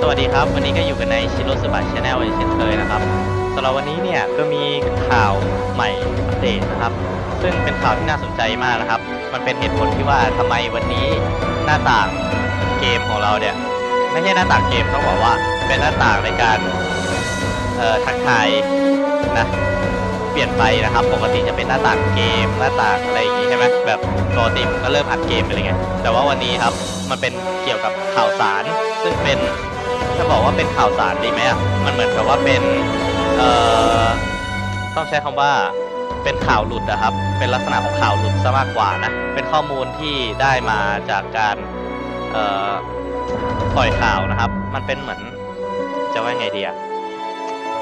สวัสดีครับ วันนี้ก็อยู่กันในชิโรสุบะชาแนลเช่นเคยนะครับสำหรับวันนี้เนี่ยก็มีข่าวใหม่อัปเดตนะครับ ซึ่งเป็นข่าวที่น่าสนใจมากนะครับ มันเป็นเหตุผลที่ว่าทำไมวันนี้หน้าต่างเกมของเราเนี่ยไม่ใช่หน้าต่างเกมต้องบอกว่าเป็นหน้าต่างในการทักทายนะเปลี่ยนไปนะครับ ปกติจะเป็นหน้าต่างเกมหน้าต่างอะไรอย่างงี้ใช่ไหมแบบปกติผมก็เริ่มอัดเกมไปเลยไงแต่ว่าวันนี้ครับมันเป็นเกี่ยวกับข่าวสารซึ่งเป็น ถ้าบอกว่าเป็นข่าวสารดีไหมอะ มันเหมือนกับว่าเป็นเอ่อต้องใช้คำว่าเป็นข่าวหลุดนะครับ เป็นลักษณะของข่าวหลุดซะมากกว่านะ เป็นข้อมูลที่ได้มาจากการเอ่อปล่อยข่าวนะครับ มันเป็นเหมือนจะว่าไงดีอะ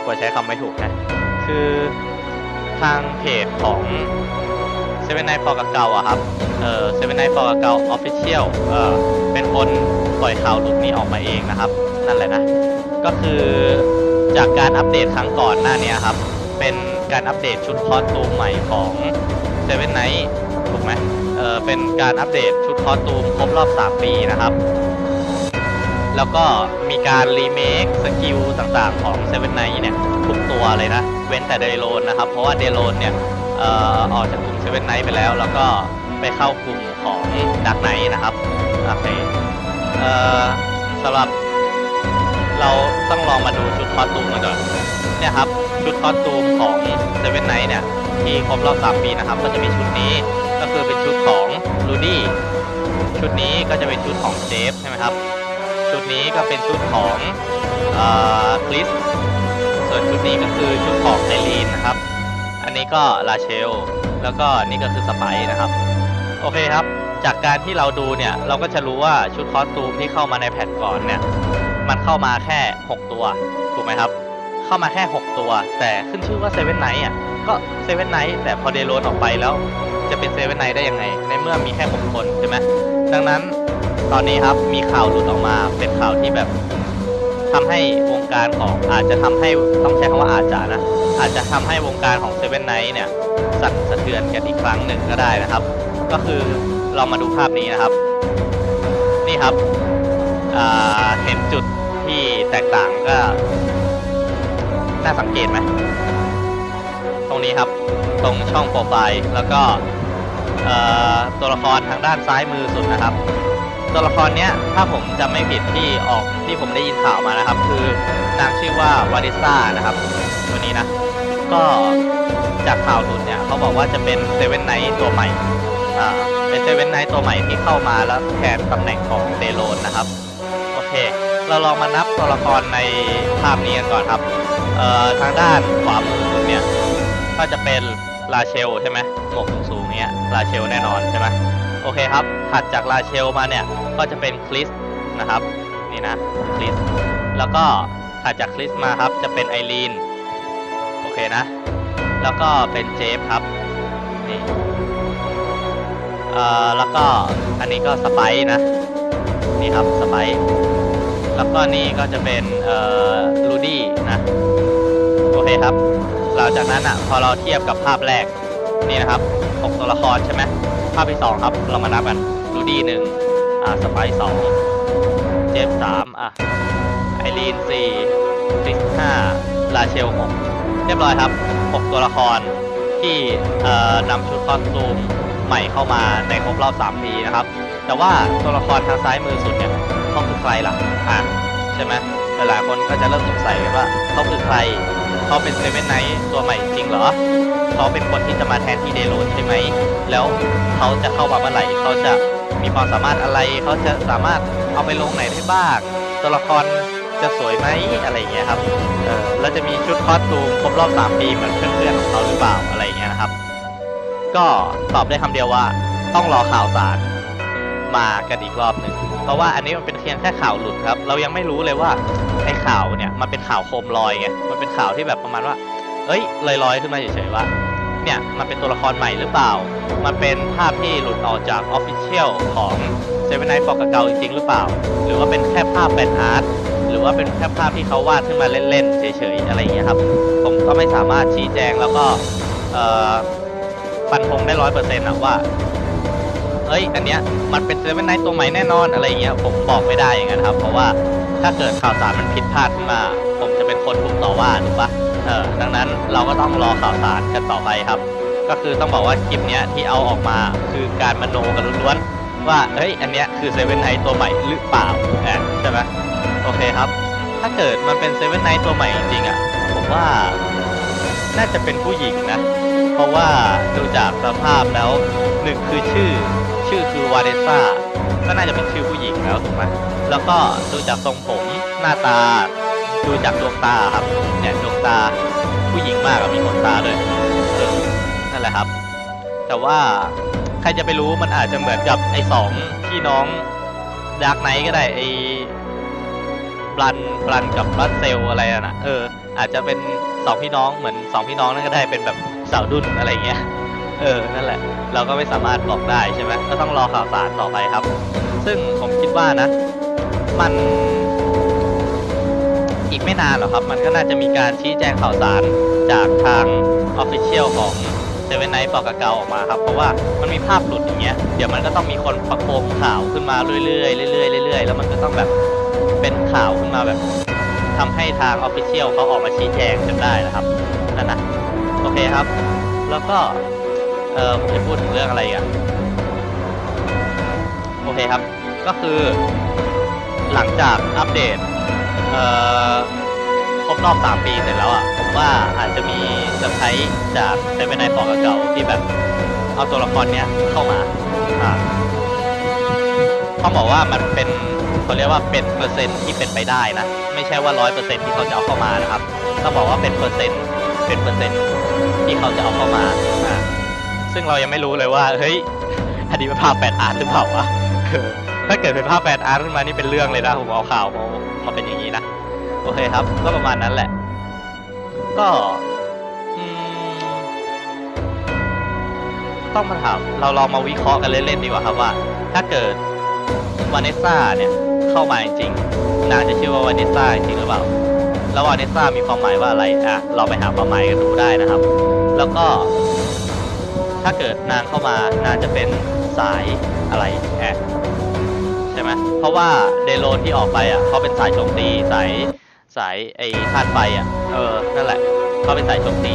กว่าใช้คำไม่ถูกนะ คือทางเพจของเซเว่นไนฟอร์กเกาอะครับ เออเซเว่นไนฟอร์เกาออฟฟิเชียล เออเป็นคนปล่อยข่าวหลุดนี้ออกมาเองนะครับ นั่นแหละนะ ก็คือจากการอัปเดตครั้งก่อนหน้านี้ครับ เป็นการอัปเดตชุดคอสตูมใหม่ของเซเว่นไนท์ถูกไหมเออเป็นการอัปเดตชุดคอสตูมครบรอบ 3 ปีนะครับ แล้วก็มีการรีเมคสกิลต่างๆของ7 n i g h t เนี่ยทุกตัวเลยนะ เว้นแต่เดโ n นนะครับ เพราะว่าเดโ n เนี่ยเอ่อออกจากกลุ่ม7 n i g h t ไนท์ไปแล้ว แล้วก็ไปเข้ากลุ่มของดักไน h t นะครับ โอเคเอ่อสำหรับ เราต้องลองมาดูชุดคอสตูมกันก่อนเนี่ยครับชุดคอสตูมของ7 n i g h t เนี่ยที่ครบรอบ3ปีนะครับ ก็จะมีชุดนี้ก็คือเป็นชุดของลูดี้ชุดนี้ก็จะเป็นชุดของเจฟใช่ไหมครับ ชุดนี้ก็เป็นชุดของคริสส่วนชุดนี้ก็คือชุดของไอรีนนะครับ อันนี้ก็ลาเชล แล้วก็นี่ก็คือสไปซ์นะครับ โอเคครับ จากการที่เราดูเนี่ย เราก็จะรู้ว่าชุดคอสตูมที่เข้ามาในแพทก่อนเนี่ย มันเข้ามาแค่ 6 ตัว ถูกไหมครับ เข้ามาแค่ 6 ตัว แต่ขึ้นชื่อว่าเซเว่นไนท์อะ ก็เซเว่นไนท์แต่พอเดโรนออกไปแล้ว จะเป็นเซเว่นไนท์ได้ยังไง ในเมื่อมีแค่ 6 คนใช่ไหมดังนั้นตอนนี้ครับมีข่าวหลุดออกมาเป็นข่าวที่แบบทำให้วงการของอาจจะทำให้ต้องใช้คำว่าอาจจะนะ อาจจะทำให้วงการของเซเว่นไนท์เนี่ยสั่นสะเทือนกันอีกครั้งหนึ่งก็ได้นะครับ ก็คือเรามาดูภาพนี้นะครับ นี่ครับเห็นจุดที่แตกต่างก็ น่าสังเกตไหมตรงนี้ครับตรงช่องโปรไฟล์แล้วก็ตัวละครทางด้านซ้ายมือสุดนะครับ ตัวละครเนี้ยถ้าผมจำไม่ผิดที่ออกที่ผมได้ยินข่าวมานะครับ คือนางชื่อว่าวาริซ่านะครับตัวนี้นะ ก็จากข่าวหลุดเนี่ยเขาบอกว่าจะเป็นเซเว่นไนท์ตัวใหม่ เป็นเซเว่นไนท์ตัวใหม่ที่เข้ามาแล้วแทนตำแหน่งของเดโรนนะครับ โอเค เราลองมานับตัวละครในภาพนี้กันก่อนครับ เอ่อ ทางด้านขวามือสุดเนี่ย ก็จะเป็นลาเชลใช่ไหมหมวกสูงๆเนี้ยลาเชลแน่นอนใช่ไหมโอเคครับ ถัดจากลาเชลมาเนี่ย ก็จะเป็นคริสนะครับ นี่นะคริส แล้วก็ถัดจากคริสมาครับ จะเป็นไอรีน โอเคนะ แล้วก็เป็นเจฟครับ นี่ เอ่อแล้วก็อันนี้ก็สไปซ์นะนี่ครับสไปซ์แล้วก็นี่ก็จะเป็นเอ่อลูดี้นะโอเคครับหลังจากนั้นอะพอเราเทียบกับภาพแรกนี่นะครับหกตัวละครใช่ไหมภาพที่สองครับเรามานับกันลูดี้หนึ่งอ่าสไปซ์สองเจฟสามอะไอรีนสี่คริสห้าลาเชลหกเรียบร้อยครับหกตัวละครที่นำชุดคอสตูม ม่เข้ามาในครบรอบ 3 ปีนะครับ แต่ว่าตัวละครทางซ้ายมือสุดเนี่ยเขาคือใครล่ะอะใช่ไหมหลายๆคนก็จะเริ่มสงสัยว่าเขาคือใครเขาเป็นเซเว่นไนท์ตัวใหม่จริงเหรอเขาเป็นคนที่จะมาแทนที่เดโรนใช่ไหม แล้วเขาจะเข้ามาเมื่อไหร่เขาจะมีความสามารถอะไร เขาจะสามารถเอาไปลงไหนได้บ้าง ตัวละครจะสวยไหมอะไรอย่างเงี้ยครับ เออแล้วจะมีชุดคอสตูมครบรอบ 3 ปีเหมือนเพื่อนๆของเขาหรือเปล่าอะไรอย่างเงี้ยนะครับ ก็ตอบได้คำเดียวว่าต้องรอข่าวสารมากันอีกรอบหนึ่งเพราะว่าอันนี้มันเป็นเพียงแค่ข่าวหลุดครับ เรายังไม่รู้เลยว่าไอ้ข่าวเนี่ยมันเป็นข่าวโคมลอยไงมันเป็นข่าวที่แบบประมาณว่า เอ้ยลอยๆขึ้นมาเฉยๆว่าเนี่ยมันเป็นตัวละครใหม่หรือเปล่า มันเป็นภาพที่หลุดออกจากออฟฟิเชียลของเซเว่นไนท์ฟอกเก่าจริงๆหรือเปล่า หรือว่าเป็นแค่ภาพแบนอาร์ตหรือว่าเป็นแค่ภาพที่เขาวาดขึ้นมาเล่นๆเฉยๆอะไรอย่างเงี้ยครับ ผมก็ไม่สามารถชี้แจงแล้วก็เอ่อ ฟันธงได้ร้อยเปอร์เซ็นต์อะว่าเอ้ย อันเนี้ยมันเป็นเซเว่นไนท์ตัวใหม่แน่นอนอะไรเงี้ย ผมบอกไม่ได้อย่างนั้นครับ เพราะว่าถ้าเกิดข่าวสารมันผิดพลาดขึ้นมา ผมจะเป็นคนถูกต่อว่าถูกปะเออดังนั้นเราก็ต้องรอข่าวสารกันต่อไปครับ ก็คือต้องบอกว่าคลิปเนี้ยที่เอาออกมาคือการมโนกันล้วนๆว่าเฮ้ยอันเนี้ยคือเซเว่นไนตัวใหม่หรือเปล่าแอบใช่ไหมโอเคครับ ถ้าเกิดมันเป็นเซเว่นไนตัวใหม่จริงๆอะผมว่าน่าจะเป็นผู้หญิงนะ เพราะว่าดูจากสภาพแล้วหนึ่งคือชื่อ ชื่อคือวาเดซ่าก็น่าจะเป็นชื่อผู้หญิงแล้วถูกไหมแล้วก็ดูจากทรงผมหน้าตา ดูจากดวงตาครับเนี่ยดวงตาผู้หญิงมากอะมีขนตาเลยเออนั่นแหละครับ แต่ว่าใครจะไปรู้มันอาจจะเหมือนกับไอ้สองพี่น้องดาร์กไนท์ก็ได้ไอ้บลันบลันกับบลัดเซลอะไรอะนะเอออาจจะเป็นสองพี่น้องเหมือนสองพี่น้องนั่นก็ได้เป็นแบบ สาวดุนอะไรเงี้ย เออ นั่นแหละ เราก็ไม่สามารถบอกได้ใช่ไหมก็ต้องรอข่าวสารต่อไปครับ ซึ่งผมคิดว่านะ มันอีกไม่นานหรอกครับ มันก็น่าจะมีการชี้แจงข่าวสารจากทางออฟฟิเชียลของเซเว่นไนท์ปอกาเกาออกมาครับ เพราะว่ามันมีภาพหลุดอย่างเงี้ย เดี๋ยวมันก็ต้องมีคนประโคมข่าวขึ้นมาเรื่อยๆเรื่อยๆเรื่อยๆ แล้วมันก็ต้องแบบเป็นข่าวขึ้นมาแบบทำให้ทางออฟฟิเชียลเขาออกมาชี้แจงจนได้นะครับนั่นนะ โอเคครับ แล้วก็ เออผมจะพูดถึงเรื่องอะไรอีกอะโอเคครับ ก็คือหลังจากอัปเดต เอ่อ ครบรอบ 3 ปีเสร็จแล้วอะ ผมว่าอาจจะมีเซอร์ไพรส์จากเซเว่นไนท์บอกเก่าๆที่แบบเอาตัวละครเนี้ยเข้ามา อ่าต้องบอกว่ามันเป็นเขาเรียกว่าเป็นเปอร์เซ็นต์ที่เป็นไปได้นะ ไม่ใช่ว่าร้อยเปอร์เซ็นต์ที่เขาจะเอาเข้ามานะครับต้องบอกว่าเป็นเปอร์เซ็นต์เป็นเปอร์เซ็นต์ ที่เขาจะเอาเข้ามาอ่าซึ่งเรายังไม่รู้เลยว่าเฮ้ยอันนี้เป็นภาพแฟนอาร์ตหรือเปล่าวะถ้าเกิดเป็นภาพแฟนอาร์ตขึ้นมานี่เป็นเรื่องเลยนะผมเอาข่าวมามาเป็นอย่างนี้นะโอเคครับ ก็ประมาณนั้นแหละ ก็ต้องมาถามเราลองมาวิเคราะห์กันเล่นๆดีกว่าครับว่า ถ้าเกิดวานิสซาเนี่ยเข้ามาจริงนางจะชื่อว่าวานิสซาจริงหรือเปล่า แล้ววานิสซ่ามีความหมายว่าอะไรอะเราไปหาความหมายกันดูได้นะครับ แล้วก็ ถ้าเกิดนางเข้ามานางจะเป็นสายอะไรแอะใช่ไหมเพราะว่าเดโลนที่ออกไปอะเขาเป็นสายโจมตีสายสายไอ้ธาตุไฟอะเออนั่นแหละเขาเป็นสายโจมตี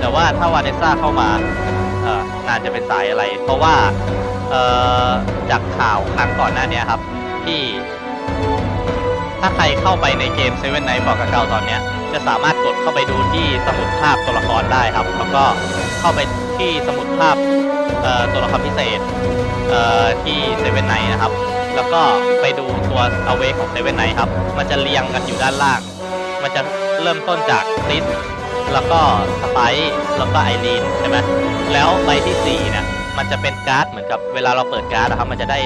แต่ว่าถ้าวาเนสซ่าเข้ามาเออนางจะเป็นสายอะไร เพราะว่าเอ่อจากข่าวครั้งก่อนหน้านี้ครับที่ ถ้าใครเข้าไปในเกม Seven Nights บอกกับเก่าตอนนี้ จะสามารถกดเข้าไปดูที่สมุดภาพตัวละครได้ครับ แล้วก็เข้าไปที่สมุดภาพตัวละครพิเศษที่ Seven Nights นะครับ แล้วก็ไปดูตัวเอาเวของ Seven Nights ครับ มันจะเรียงกันอยู่ด้านล่าง มันจะเริ่มต้นจากซิสแล้วก็สไปซ์แล้วก็ไอรีนใช่ไหมแล้วใบที่สี่เนี่ย มันจะเป็นการ์ดเหมือนกับเวลาเราเปิดการ์ดนะครับมันจะได้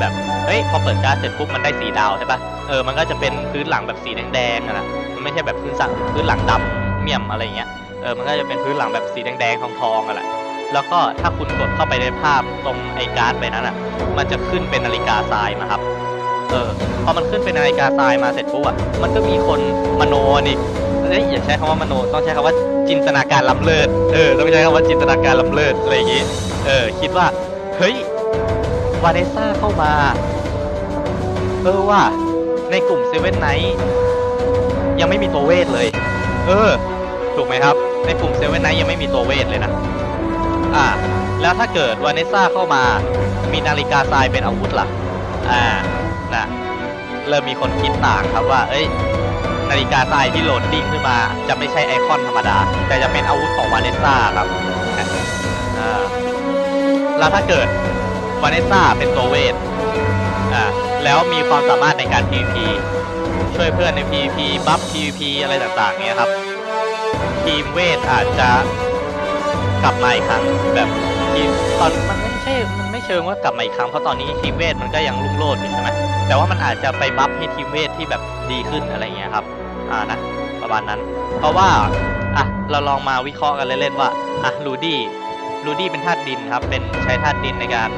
แบบเฮ้ยพอเปิดการ์ดเสร็จปุ๊บมันได้สีดาวใช่ปะเออมันก็จะเป็นพื้นหลังแบบสีแดงๆนะมันไม่ใช่แบบพื้นสังพื้นหลังดำเมี่ยมอะไรเงี้ยเออมันก็จะเป็นพื้นหลังแบบสีแดงๆทองๆอะแหละแล้วก็ถ้าคุณกดเข้าไปในภาพตรงไอ้การ์ดไปนั้นอะ มันจะขึ้นเป็นนาฬิกาทรายมาครับ เออ พอมันขึ้นเป็นนาฬิกาทรายมาเสร็จปุ๊บอะ มันก็มีคนมโนนี่ เอ้ยอย่าใช้คำว่ามโนต้องใช้คำว่าจินตนาการล้ำเลิศเออต้องใช้คำว่าจินตนาการล้ำเลิศอะไรอย่างงี้เออคิดว่าเฮ้ยวาเนซ่าเข้ามาเออว่าในกลุ่มเซเว่นไนท์ยังไม่มีตัวเวทเลย เออ ถูกไหมครับ ในกลุ่มเซเว่นไนท์ยังไม่มีตัวเวทเลยนะ อ่า แล้วถ้าเกิดวาเนซ่าเข้ามา มีนาฬิกาทรายเป็นอาวุธล่ะ อ่า นะ เริ่มมีคนคิดต่างครับว่า เอ้ย นาฬิกาทรายที่โหลดดิ้งขึ้นมา จะไม่ใช่ไอคอนธรรมดา แต่จะเป็นอาวุธของวาเนซ่าครับแล้วถ้าเกิดวาเนซ่าเป็นตัวเวทแล้วมีความสามารถในการ PVP ช่วยเพื่อนใน PVP บัฟ PVP อะไรต่างๆเนี้ยครับ ทีมเวทอาจจะกลับมาอีกครั้งแบบทีมตอนมันไม่ใช่มันไม่เชิงว่ากลับมาอีกครั้งเพราะตอนนี้ทีมเวทมันก็ยังรุ่งโรจน์อยู่ใช่ไหมแต่ว่ามันอาจจะไปบัฟให้ทีมเวทที่แบบดีขึ้นอะไรเงี้ยครับ นะ ประมาณนั้น เพราะว่าอะเราลองมาวิเคราะห์กันเล่นๆว่าอะลูดี้ลูดี้เป็นธาตุดินครับ เป็นใช้ธาตุดินในการ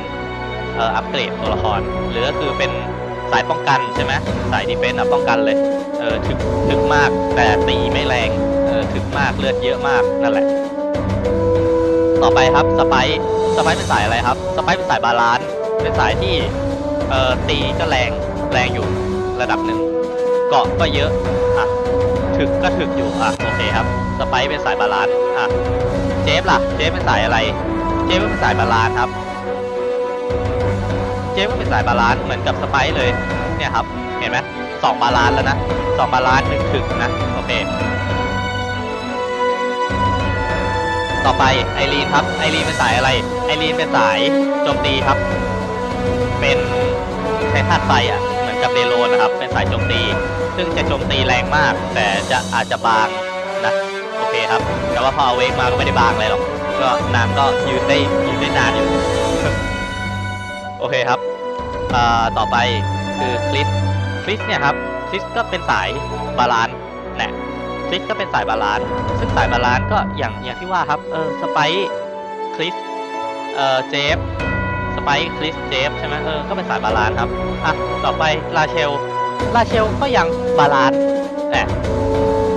เอ่ออัปเกรดตัวละคร หรือก็คือเป็นสายป้องกันใช่ไหมสายดีเฟนส์อะป้องกันเลยเออถึกถึกมากแต่ตีไม่แรงเออถึกมากเลือดเยอะมากนั่นแหละ ต่อไปครับสไปสไปเป็นสายอะไรครับสไปเป็นสายบาลานซ์เป็นสายที่เอ่อตีก็แรงแรงอยู่ระดับหนึ่งเกาะก็เยอะ ถึกก็ถึกอยู่อะโอเคครับสไปซ์เป็นสายบาลานซ์อะเจฟล่ะเจฟเป็นสายอะไร เจฟก็เป็นสายบาลานซ์ครับ เจฟก็เป็นสายบาลานซ์เหมือนกับสไปซ์เลยเนี่ยครับเห็นไหมสองบาลานซ์แล้วนะสองบาลานซ์หนึ่งถึกนะโอเคต่อไปไอรีนครับไอรีนเป็นสายอะไรไอรีนเป็นสายโจมตีครับ เป็นใช้ธาตุไฟอะ กับเดโลนะครับ เป็นสายโจมตี ซึ่งจะโจมตีแรงมาก แต่จะอาจจะบางนะ โอเคครับ แต่ว่าพอเอาเวกมาก็ไม่ได้บางอะไรหรอก ก็นางก็ยืนได้ยืนได้นานอยู่ โอเคครับต่อไปคือคริสคริสเนี่ยครับคริสก็เป็นสายบาลานซ์แหละคริสก็เป็นสายบาลานซ์ ซึ่งสายบาลานซ์ก็อย่างอย่างที่ว่าครับ เออสไปคริส เออเจฟ สไปคริสเจฟใช่ไหมเออ ก็เป็นสายบาลานครับ อะ ต่อไปลาเชล ลาเชลก็ยังบาลานแหละ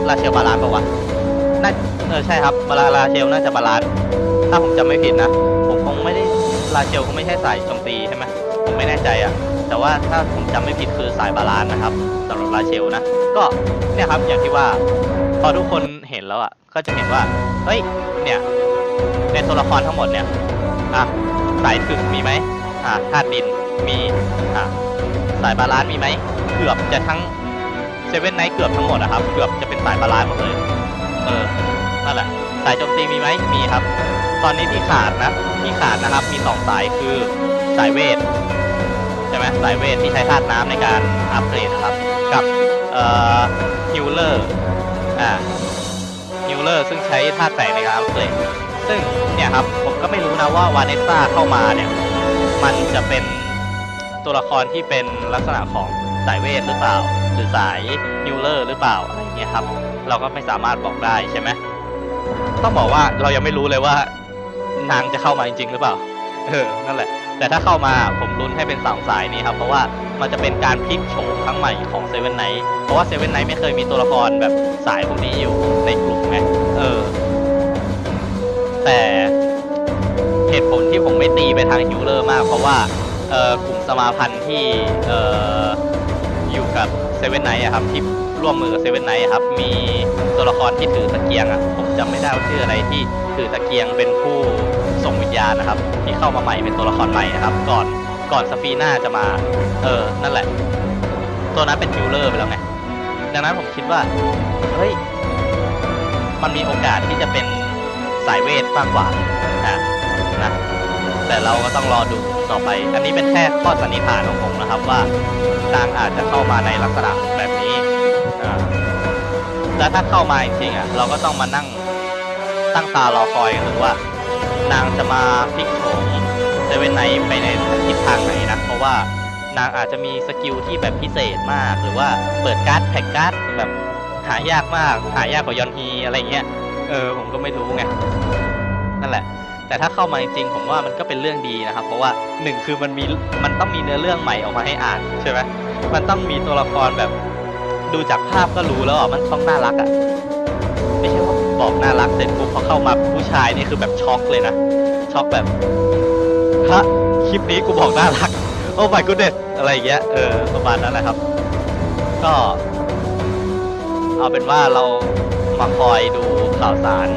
ลาเชลบาลานปะวะน่าเออใช่ครับบาลาลาเชลน่าจะบาลาน ถ้าผมจำไม่ผิดนะ ผมคงไม่ได้ลาเชลคงไม่ใช่สายโจมตีใช่ไหมผมไม่แน่ใจอะแต่ว่าถ้าผมจำไม่ผิดคือสายบาลานนะครับสำหรับลาเชลนะ ก็เนี่ยครับอย่างที่ว่าพอทุกคนเห็นแล้วอะก็จะเห็นว่า เฮ้ย เนี่ย ในตัวละครทั้งหมดเนี่ย อะ สายถึกมีไหมอะธาตุดินมีอะสายบาลานซ์มีไหมเกือบจะทั้งเซเว่นไนท์เกือบทั้งหมดนะครับ เกือบจะเป็นสายบาลานซ์หมดเลย เออนั่นแหละสายโจมตีมีไหมมีครับ ตอนนี้ที่ขาดนะที่ขาดนะครับมีสองสายคือสายเวทใช่ไหมสายเวทที่ใช้ธาตุน้ำในการอัปเกรดนะครับ กับเอ่อฮิลเลอร์อ่าฮิลเลอร์ซึ่งใช้ธาตุแสงในการอัปเกรด ซึ่งเนี่ยครับผมก็ไม่รู้นะว่าวาเนสซ่าเข้ามาเนี่ย มันจะเป็นตัวละครที่เป็นลักษณะของสายเวทหรือเปล่า หรือสายฮิลเลอร์หรือเปล่าอะไรเงี้ยครับ เราก็ไม่สามารถบอกได้ใช่ไหมต้องบอกว่าเรายังไม่รู้เลยว่านางจะเข้ามาจริง ๆ หรือเปล่าเออนั่นแหละ แต่ถ้าเข้ามาผมลุ้นให้เป็นสามสายนี้ครับเพราะว่ามันจะเป็นการพลิกโฉมครั้งใหม่ของเซเว่นไนท์เพราะว่าเซเว่นไนท์ไม่เคยมีตัวละครแบบสายพวกนี้อยู่ในกลุ่มไงเออ แต่เหตุผลที่ผมไม่ตีไปทางฮิวเลอร์มาก เพราะว่าเออกลุ่มสมาพันธ์ที่เอออยู่กับเซเว่นไนท์ครับที่ร่วมมือกับเซเว่นไนท์ครับ มีตัวละครที่ถือตะเกียงอะผมจำไม่ได้ว่าชื่ออะไรที่ถือตะเกียงเป็นผู้ส่งวิญญาณนะครับ ที่เข้ามาใหม่เป็นตัวละครใหม่นะครับ ก่อนก่อนสฟีน่าจะมา เออนั่นแหละ ตัวนั้นเป็นฮิลเลอร์ไปแล้วไงดังนั้นผมคิดว่าเฮ้ยมันมีโอกาสที่จะเป็น สายเวทมากกว่าอะนะแต่เราก็ต้องรอดูต่อไป อันนี้เป็นแค่ข้อสันนิษฐานของผมนะครับว่านางอาจจะเข้ามาในลักษณะแบบนี้แล้วถ้าเข้ามาจริงๆอะเราก็ต้องมานั่งตั้งตารอคอยกันดูว่านางจะมาพลิกโฉมเซเว่นไนไปในทิศทางไหนนะเพราะว่านางอาจจะมีสกิลที่แบบพิเศษมาก หรือว่าเปิดการ์ดแพ็กการ์ดแบบหายากมาก หายากกว่ายอนฮีอะไรเงี้ย ออผมก็ไม่รู้ไงนั่นแหละ แต่ถ้าเข้ามาจริงๆผมว่ามันก็เป็นเรื่องดีนะครับ เพราะว่าหนึ่งคือมันมีมันต้องมีเนื้อเรื่องใหม่ออกมาให้อ่านใช่ไหมมันต้องมีตัวละครแบบดูจากภาพก็รู้แล้วอะมันต้องน่ารักอะไม่ใช่ว่าบอกน่ารักเสร็จปุ๊บพอเข้ามาผู้ชายนี่คือแบบช็อกเลยนะช็อกแบบฮะคลิปนี้กูบอกน่ารักโอ้ my goodness อะไรอย่างเงี้ยเออประมาณนั้นแหละครับ ก็ เอาเป็นว่าเรา มาคอยดูข่าวสาร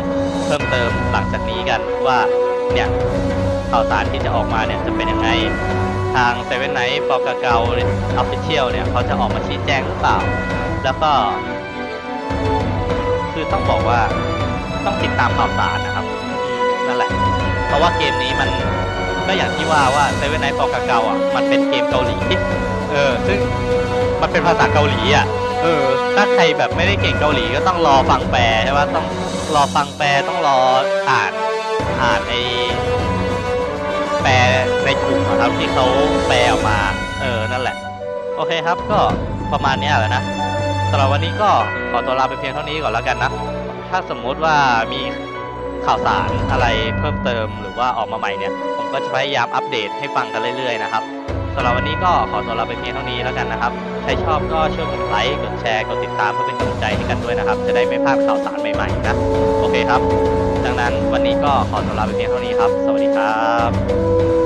เพิ่มเติมหลังจากนี้กันว่าเนี่ยข่าวสารที่จะออกมาเนี่ยจะเป็นยังไงทางเซเว่นไนท์ปอกาเกาออฟฟิเชียลเนี่ยเขาจะออกมาชี้แจงหรือเปล่า แล้วก็ คือต้องบอกว่าต้องติดตามข่าวสารนะครับนั่นแหละ เพราะว่าเกมนี้มันก็อย่างที่ว่าว่าเซเว่นไนท์ปอกาเกาอะมันเป็นเกมเกาหลีเออซึ่งมันเป็นภาษาเกาหลีอะ เออ ถ้าใครแบบไม่ได้เก่งเกาหลีก็ต้องรอฟังแปลใช่ไหมต้องรอฟังแปลต้องรออ่านอ่านในแปลในกลุ่มอะครับที่เขาแปลออกมา เออ นั่นแหละ โอเคครับก็ประมาณเนี้ยแหละนะสำหรับวันนี้ก็ขอตัวลาไปเพียงเท่านี้ก่อนแล้วกันนะ ถ้าสมมุติว่ามีข่าวสารอะไรเพิ่มเติมหรือว่าออกมาใหม่เนี่ย ผมก็จะพยายามอัปเดตให้ฟังกันเรื่อยๆนะครับสำหรับวันนี้ก็ขอตัวลาไปเพียงเท่านี้แล้วกันนะครับ รชอบก็ช่วยกดไลค์ กดแชร์ กดติดตามเพื่อเป็นกำลังใจให้กันด้วยนะครับ จะได้ไม่พลาดข่าวสารใหม่ๆนะ โอเคครับ ดังนั้นวันนี้ก็ขอตัวลาไปเพียงเท่านี้ครับ สวัสดีครับ